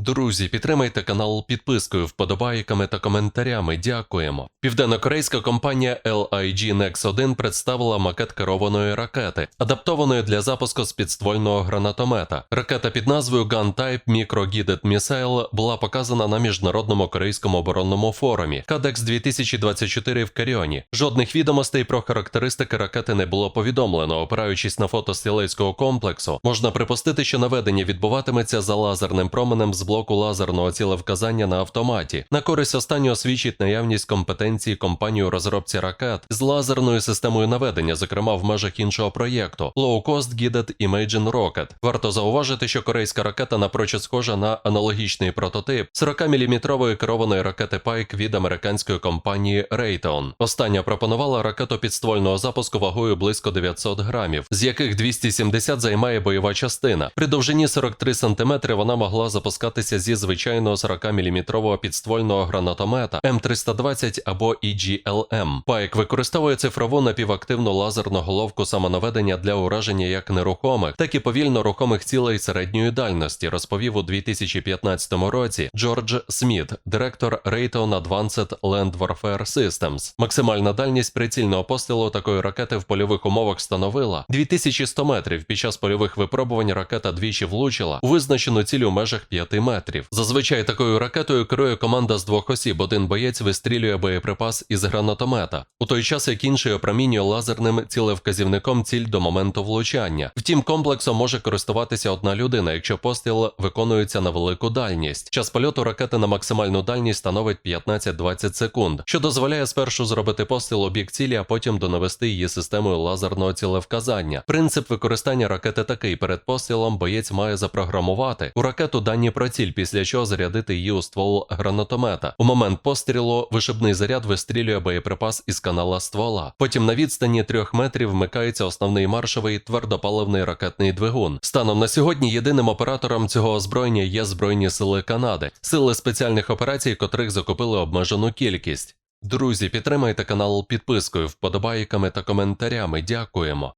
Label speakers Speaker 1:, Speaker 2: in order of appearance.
Speaker 1: Друзі, підтримайте канал підпискою, вподобайками та коментарями. Дякуємо. Південнокорейська компанія LIG Nex 1 представила макет керованої ракети, адаптованої для запуску з підствольного гранатомета. Ракета під назвою Gun Type Micro Guided Missile була показана на міжнародному корейському оборонному форумі Кадекс 2024 в Каріоні. Жодних відомостей про характеристики ракети не було повідомлено. Опираючись на фото стрілецького комплексу, можна припустити, що наведення відбуватиметься за лазерним променем з блоку лазерного цілевказання на автоматі. На користь останнього свідчить наявність компетенції компанії розробці ракет з лазерною системою наведення, зокрема в межах іншого проєкту Low Cost Guided Imagine Rocket. Варто зауважити, що корейська ракета напрочуд схожа на аналогічний прототип 40-мм керованої ракети Pike від американської компанії Raytheon. Остання пропонувала ракету підствольного запуску вагою близько 900 грамів, з яких 270 займає бойова частина. При довжині 43 см вона могла запускатися зі звичайного 40-мм підствольного гранатомета М320 або EGLM. Пайк використовує цифрову напівактивну лазерну головку самонаведення для ураження як нерухомих, так і повільно рухомих цілей середньої дальності, розповів у 2015 році Джордж Сміт, директор Raytheon Advanced Land Warfare Systems. Максимальна дальність прицільного пострілу такої ракети в польових умовах становила 2100 метрів. Під час польових випробувань ракета двічі влучила у визначену ціль у межах 5 метрів. Зазвичай такою ракетою керує команда з двох осіб. Один боєць вистрілює боєприпас із гранатомета, у той час як інший опромінює лазерним цілевказівником ціль до моменту влучання. Втім, комплексом може користуватися одна людина, якщо постріл виконується на велику дальність. Час польоту ракети на максимальну дальність становить 15-20 секунд, що дозволяє спершу зробити постріл бік цілі, а потім донавести її системою лазерного цілевказання. Принцип використання ракети такий: перед пострілом боєць має запрограмувати у ракету дані про ціль, після чого зарядити її у ствол гранатомета. У момент пострілу вишибний заряд вистрілює боєприпас із канала ствола. Потім на відстані трьох метрів вмикається основний маршовий твердопаливний ракетний двигун. Станом на сьогодні єдиним оператором цього озброєння є Збройні сили Канади, сили спеціальних операцій, котрих закупили обмежену кількість. Друзі, підтримайте канал підпискою, вподобайками та коментарями. Дякуємо.